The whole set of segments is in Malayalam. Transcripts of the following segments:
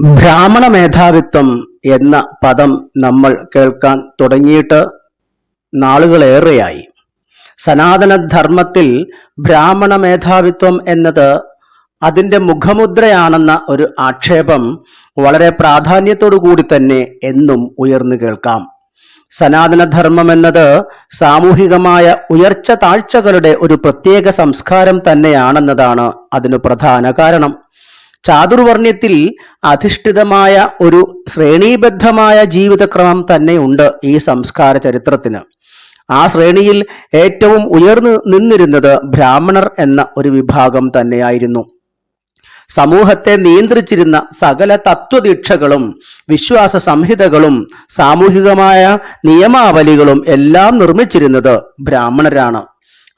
ബ്രാഹ്മണ മേധാവിത്വം എന്ന പദം നമ്മൾ കേൾക്കാൻ തുടങ്ങിയിട്ട് നാളുകളേറെയായി. സനാതനധർമ്മത്തിൽ ബ്രാഹ്മണ മേധാവിത്വം എന്നത് അതിന്റെ മുഖമുദ്രയാണെന്ന ഒരു ആക്ഷേപം വളരെ കൂടി തന്നെ എന്നും ഉയർന്നു കേൾക്കാം. സനാതനധർമ്മം എന്നത് സാമൂഹികമായ ഉയർച്ച താഴ്ചകളുടെ ഒരു പ്രത്യേക സംസ്കാരം തന്നെയാണെന്നതാണ് അതിന് പ്രധാന കാരണം. ചാതുർവർണ്യത്തിൽ അധിഷ്ഠിതമായ ഒരു ശ്രേണീബദ്ധമായ ജീവിതക്രമം തന്നെയുണ്ട് ഈ സംസ്കാര ചരിത്രത്തിന്. ആ ശ്രേണിയിൽ ഏറ്റവും ഉയർന്നു നിന്നിരുന്നത് ബ്രാഹ്മണർ എന്ന ഒരു വിഭാഗം തന്നെയായിരുന്നു. സമൂഹത്തെ നിയന്ത്രിച്ചിരുന്ന സകല തത്വദീക്ഷകളും വിശ്വാസ സംഹിതകളും സാമൂഹികമായ നിയമാവലികളും എല്ലാം നിർമ്മിച്ചിരുന്നത് ബ്രാഹ്മണരാണ്.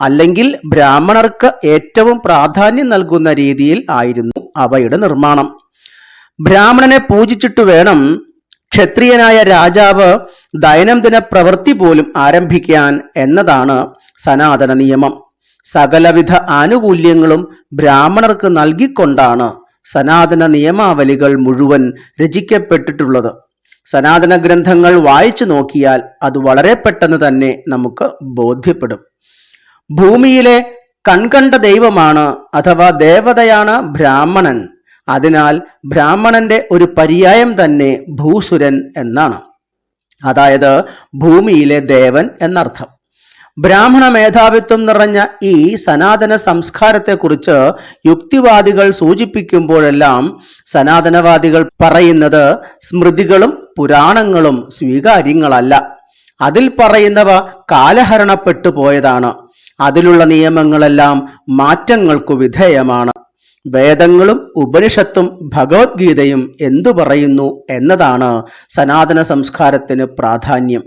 അല്ലെങ്കിൽ ബ്രാഹ്മണർക്ക് ഏറ്റവും പ്രാധാന്യം നൽകുന്ന രീതിയിൽ ആയിരുന്നു അവയുടെ നിർമ്മാണം. ബ്രാഹ്മണനെ പൂജിച്ചിട്ട് വേണം ക്ഷത്രിയനായ രാജാവ് ദൈനംദിന പ്രവൃത്തി പോലും ആരംഭിക്കാൻ എന്നതാണ് സനാതന നിയമം. സകലവിധ ആനുകൂല്യങ്ങളും ബ്രാഹ്മണർക്ക് നൽകിക്കൊണ്ടാണ് സനാതന നിയമാവലികൾ മുഴുവൻ രചിക്കപ്പെട്ടിട്ടുള്ളത്. സനാതന ഗ്രന്ഥങ്ങൾ വായിച്ചു നോക്കിയാൽ അത് വളരെ പെട്ടെന്ന് തന്നെ നമുക്ക് ബോധ്യപ്പെടും. ഭൂമിയിലെ കൺകണ്ട ദൈവമാണ് അഥവാ ദേവതയാണ് ബ്രാഹ്മണൻ. അതിനാൽ ബ്രാഹ്മണന്റെ ഒരു പര്യായം തന്നെ ഭൂസുരൻ എന്നാണ്. അതായത് ഭൂമിയിലെ ദേവൻ എന്നർത്ഥം. ബ്രാഹ്മണ മേധാവിത്വം നിറഞ്ഞ ഈ സനാതന സംസ്കാരത്തെക്കുറിച്ച് യുക്തിവാദികൾ സൂചിപ്പിക്കുമ്പോഴെല്ലാം സനാതനവാദികൾ പറയുന്നത് സ്മൃതികളും പുരാണങ്ങളും സ്വീകാര്യങ്ങളല്ല. അതിൽ പറയുന്നവ കാലഹരണപ്പെട്ടു പോയതാണ് അതിലുള്ള നിയമങ്ങളെല്ലാം മാറ്റങ്ങൾക്കു വിധേയമാണ്. വേദങ്ങളും ഉപനിഷത്തും ഭഗവത്ഗീതയും എന്തു പറയുന്നു എന്നതാണ് സനാതന സംസ്കാരത്തിന് പ്രാധാന്യം.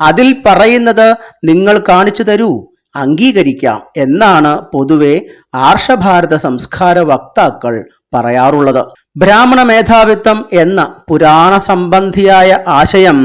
അതിൽ പറയുന്നത് നിങ്ങൾ കാണിച്ചു തരൂ അംഗീകരിക്കാം എന്നാണ് പൊതുവെ ആർഷഭാരത സംസ്കാര വക്താക്കൾ പറയാറുള്ളത്. ബ്രാഹ്മണ മേധാവിത്വം എന്ന പുരാണ സംബന്ധിയായ ആശയം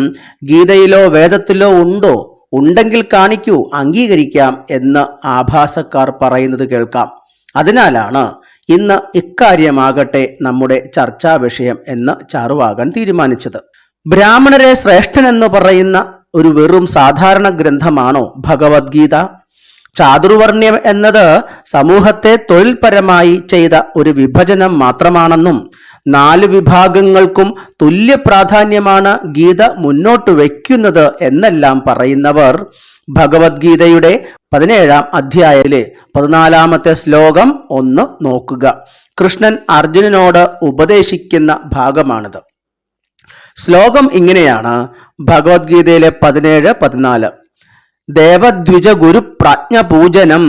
ഗീതയിലോ വേദത്തിലോ ഉണ്ടോ ഉണ്ടെങ്കിൽ കാണിക്കൂ അംഗീകരിക്കാം എന്ന് ആഭാസക്കാർ പറയുന്നത് കേൾക്കാം. അതിനാലാണ് ഇന്ന് ഇക്കാര്യമാകട്ടെ നമ്മുടെ ചർച്ചാ വിഷയം എന്ന് ചാറുവാകാൻ തീരുമാനിച്ചത്. ബ്രാഹ്മണരെ ശ്രേഷ്ഠനെന്ന് പറയുന്ന ഒരു വെറും സാധാരണ ഗ്രന്ഥമാണോ ഭഗവത്ഗീത? ചാതുർവർണ്യം എന്നത് സമൂഹത്തെ തൊഴിൽപരമായി ചെയ്ത ഒരു വിഭജനം മാത്രമാണെന്നും നാല് വിഭാഗങ്ങൾക്കും തുല്യ പ്രാധാന്യമാണ് ഗീത മുന്നോട്ട് വയ്ക്കുന്നത് എന്നെല്ലാം പറയുന്നവർ. ഭഗവത്ഗീതയുടെ പതിനേഴാം അധ്യായത്തിലെ പതിനാലാമത്തെ ശ്ലോകം ഒന്ന് നോക്കുക. കൃഷ്ണൻ അർജുനനോട് ഉപദേശിക്കുന്ന ഭാഗമാണിത്. ശ്ലോകം ഇങ്ങനെയാണ്. ഭഗവത്ഗീതയിലെ പതിനേഴ് പതിനാല്. ദേവദ്വിജ ഗുരു പൂജനം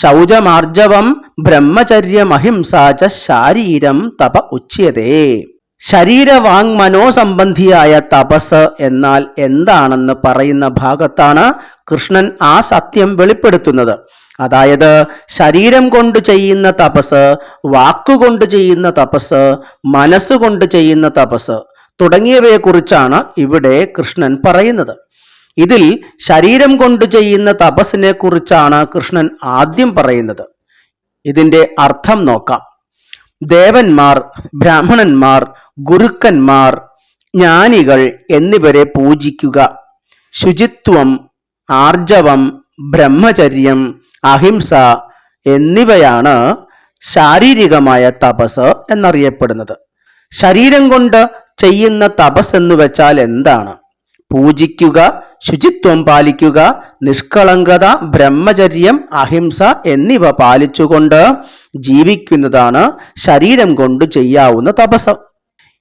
ശൗചമാർജവം ബ്രഹ്മചര്യമഹിംസാച ശാരീരം തപ ഉച്യതേ. ശരീരവാങ് മനോസംബന്ധിയായ തപസ് എന്നാൽ എന്താണെന്ന് പറയുന്ന ഭാഗത്താണ് കൃഷ്ണൻ ആ സത്യം വെളിപ്പെടുത്തുന്നത്. അതായത് ശരീരം കൊണ്ട് ചെയ്യുന്ന തപസ് വാക്കുകൊണ്ട് ചെയ്യുന്ന തപസ് മനസ്സുകൊണ്ട് ചെയ്യുന്ന തപസ് തുടങ്ങിയവയെക്കുറിച്ചാണ് ഇവിടെ കൃഷ്ണൻ പറയുന്നത്. ഇതിൽ ശരീരം കൊണ്ട് ചെയ്യുന്ന തപസ്സിനെ കുറിച്ചാണ് കൃഷ്ണൻ ആദ്യം പറയുന്നത്. ഇതിന്റെ അർത്ഥം നോക്കാം. ദേവന്മാർ ബ്രാഹ്മണന്മാർ ഗുരുക്കന്മാർ ജ്ഞാനികൾ എന്നിവരെ പൂജിക്കുക. ശുചിത്വം ആർജവം ബ്രഹ്മചര്യം അഹിംസ എന്നിവയാണ് ശാരീരികമായ തപസ് എന്നറിയപ്പെടുന്നത്. ശരീരം കൊണ്ട് ചെയ്യുന്ന തപസ് എന്ന് വെച്ചാൽ എന്താണ്? പൂജിക്കുക ശുചിത്വം പാലിക്കുക നിഷ്കളങ്കത ബ്രഹ്മചര്യം അഹിംസ എന്നിവ പാലിച്ചുകൊണ്ട് ജീവിക്കുന്നതാണ് ശരീരം കൊണ്ട് ചെയ്യാവുന്ന തപസ്.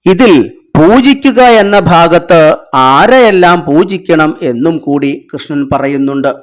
ഇതിൽ പൂജിക്കുക എന്ന ഭാഗത്ത് ആരെയെല്ലാം പൂജിക്കണം എന്നും കൂടി കൃഷ്ണൻ പറയുന്നുണ്ട്.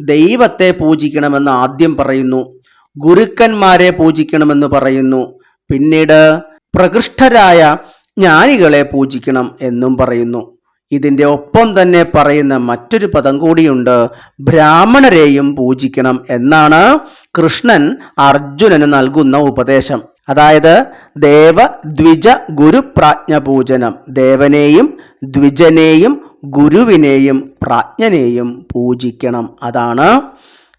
ദൈവത്തെ പൂജിക്കണമെന്ന് ആദ്യം പറയുന്നു. ഗുരുക്കന്മാരെ പൂജിക്കണമെന്ന് പറയുന്നു. പിന്നീട് പ്രകൃഷ്ഠരായ ജ്ഞാനികളെ പൂജിക്കണം എന്നും പറയുന്നു. ഇതിന്റെ ഒപ്പം തന്നെ പറയുന്ന മറ്റൊരു പദം കൂടിയുണ്ട്. ബ്രാഹ്മണരെയും പൂജിക്കണം എന്നാണ് കൃഷ്ണൻ അർജുനന് നൽകുന്ന ഉപദേശം. അതായത് ദേവ ദ്വിജ ഗുരു പ്രാജ്ഞ പൂജനം. ദേവനെയും ദ്വിജനെയും ഗുരുവിനെയും പ്രാജ്ഞനെയും പൂജിക്കണം. അതാണ്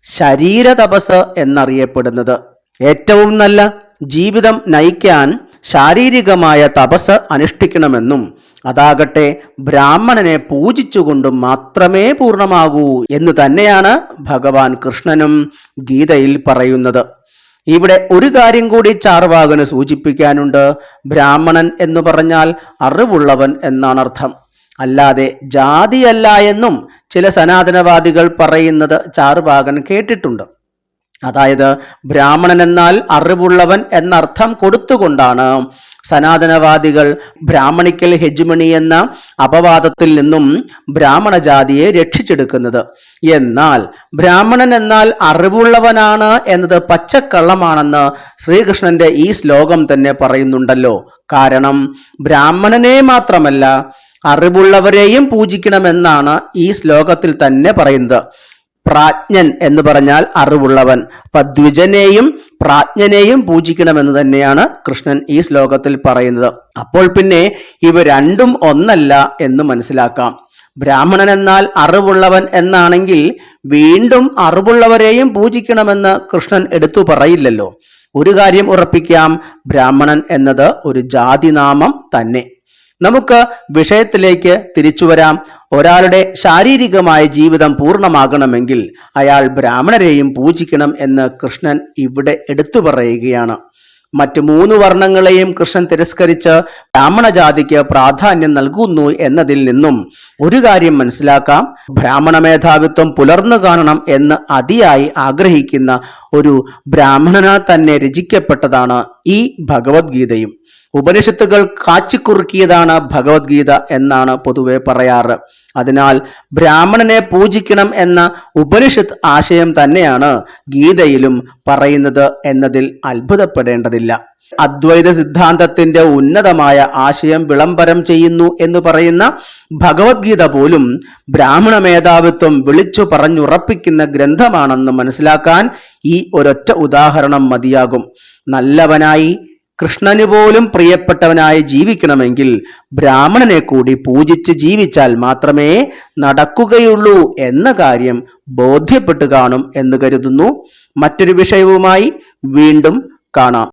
ശരീര തപസ് എന്നറിയപ്പെടുന്നത്. ഏറ്റവും നല്ല ജീവിതം നയിക്കാൻ ശാരീരികമായ തപസ് അനുഷ്ഠിക്കണമെന്നും അതാകട്ടെ ബ്രാഹ്മണനെ പൂജിച്ചുകൊണ്ട് മാത്രമേ പൂർണമാകൂ എന്ന് തന്നെയാണ് ഭഗവാൻ കൃഷ്ണനും ഗീതയിൽ പറയുന്നത്. ഇവിടെ ഒരു കാര്യം കൂടി ചാർവാകന് സൂചിപ്പിക്കാനുണ്ട്. ബ്രാഹ്മണൻ എന്ന് പറഞ്ഞാൽ അറിവുള്ളവൻ എന്നാണ് അർത്ഥം. അല്ലാതെ ജാതിയല്ല എന്നും ചില സനാതനവാദികൾ പറയുന്നത് ചാർവാകൻ കേട്ടിട്ടുണ്ട്. അതായത് ബ്രാഹ്മണൻ എന്നാൽ അറിവുള്ളവൻ എന്നർത്ഥം കൊടുത്തുകൊണ്ടാണ് സനാതനവാദികൾ ബ്രാഹ്മണിക്കൽ ഹെജ്മണി എന്ന അപവാദത്തിൽ നിന്നും ബ്രാഹ്മണ ജാതിയെ രക്ഷിച്ചെടുക്കുന്നത്. എന്നാൽ ബ്രാഹ്മണൻ എന്നാൽ അറിവുള്ളവനാണ് എന്നത് പച്ചക്കള്ളമാണെന്ന് ശ്രീകൃഷ്ണന്റെ ഈ ശ്ലോകം തന്നെ പറയുന്നുണ്ടല്ലോ. കാരണം ബ്രാഹ്മണനെ മാത്രമല്ല അറിവുള്ളവരെയും പൂജിക്കണമെന്നാണ് ഈ ശ്ലോകത്തിൽ തന്നെ പറയുന്നത്. പ്രാജ്ഞൻ എന്ന് പറഞ്ഞാൽ അറിവുള്ളവൻ. അപ്പൊ ദ്വിജനെയും പ്രാജ്ഞനെയും പൂജിക്കണമെന്ന് തന്നെയാണ് കൃഷ്ണൻ ഈ ശ്ലോകത്തിൽ പറയുന്നത്. അപ്പോൾ പിന്നെ ഇവ രണ്ടും ഒന്നല്ല എന്ന് മനസ്സിലാക്കാം. ബ്രാഹ്മണൻ എന്നാൽ അറിവുള്ളവൻ എന്നാണെങ്കിൽ വീണ്ടും അറിവുള്ളവരെയും പൂജിക്കണമെന്ന് കൃഷ്ണൻ എടുത്തു പറയില്ലല്ലോ. ഒരു കാര്യം ഉറപ്പിക്കാം ബ്രാഹ്മണൻ എന്നത് ഒരു ജാതിനാമം തന്നെ. നമുക്ക് വിഷയത്തിലേക്ക് തിരിച്ചു വരാം. ഒരാളുടെ ശാരീരികമായ ജീവിതം പൂർണമാകണമെങ്കിൽ അയാൾ ബ്രാഹ്മണരെയും പൂജിക്കണം എന്ന് കൃഷ്ണൻ ഇവിടെ എടുത്തു പറയുകയാണ്. മറ്റ് മൂന്ന് വർണങ്ങളെയും കൃഷ്ണൻ തിരസ്കരിച്ച് ബ്രാഹ്മണജാതിക്ക് പ്രാധാന്യം നൽകുന്നു എന്നതിൽ നിന്നും ഒരു കാര്യം മനസ്സിലാക്കാം. ബ്രാഹ്മണ മേധാവിത്വം പുലർന്നു കാണണം എന്ന് അതിയായി ആഗ്രഹിക്കുന്ന ഒരു ബ്രാഹ്മണനാൽ തന്നെ രചിക്കപ്പെട്ടതാണ് ഈ ഭഗവത്ഗീതയും. ഉപനിഷത്തുകൾ കാച്ചിക്കുറുക്കിയതാണ് ഭഗവത്ഗീത എന്നാണ് പൊതുവെ പറയാറ്. അതിനാൽ ബ്രാഹ്മണനെ പൂജിക്കണം എന്ന ഉപനിഷത്ത് ആശയം തന്നെയാണ് ഗീതയിലും പറയുന്നത് എന്നതിൽ അത്ഭുതപ്പെടേണ്ടതില്ല. അദ്വൈത സിദ്ധാന്തത്തിന്റെ ഉന്നതമായ ആശയം വിളംബരം ചെയ്യുന്നു എന്ന് പറയുന്ന ഭഗവത്ഗീത പോലും ബ്രാഹ്മണ മേധാവിത്വം വിളിച്ചു പറഞ്ഞുറപ്പിക്കുന്ന ഗ്രന്ഥമാണെന്ന് മനസ്സിലാക്കാൻ ഈ ഒരൊറ്റ ഉദാഹരണം മതിയാകും. നല്ലവനായി കൃഷ്ണന് പോലും പ്രിയപ്പെട്ടവനായി ജീവിക്കണമെങ്കിൽ ബ്രാഹ്മണനെ കൂടി പൂജിച്ച് ജീവിച്ചാൽ മാത്രമേ നടക്കുകയുള്ളൂ എന്ന കാര്യം ബോധ്യപ്പെട്ടു കാണും എന്ന് കരുതുന്നു. മറ്റൊരു വിഷയവുമായി വീണ്ടും കാണാം.